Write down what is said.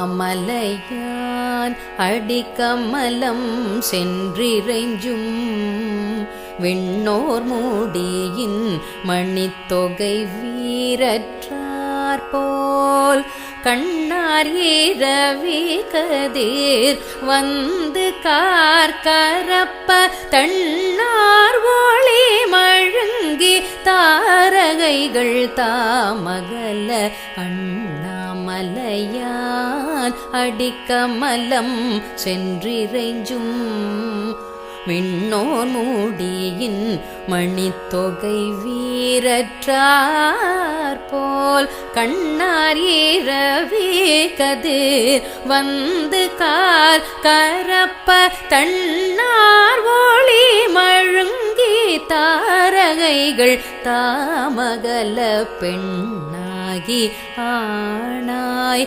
மாமலையான் அடிக்கமலம் சென்றிறைஞ்சும். விண்ணோர் மூடியின் மணித்தொகை வீரற்றார் போல். கண்ணார் ஈரவி கதிர் வந்து கார்கரப்ப தண்ண தாரகைகள் தாமகல அண்ணாமலையான் அடிக்கமலம் சென்றிறைஞ்சும். விண்ணோர் மூடியின் மணித்தொகை வீரற்றார் போல் கண்ணார் ஈரவே கது வந்து கால் கரப்ப தன்னார் ஒளி மழுங்கி தாரகைகள் தாமகல பெண்ணாகி ஆணாய்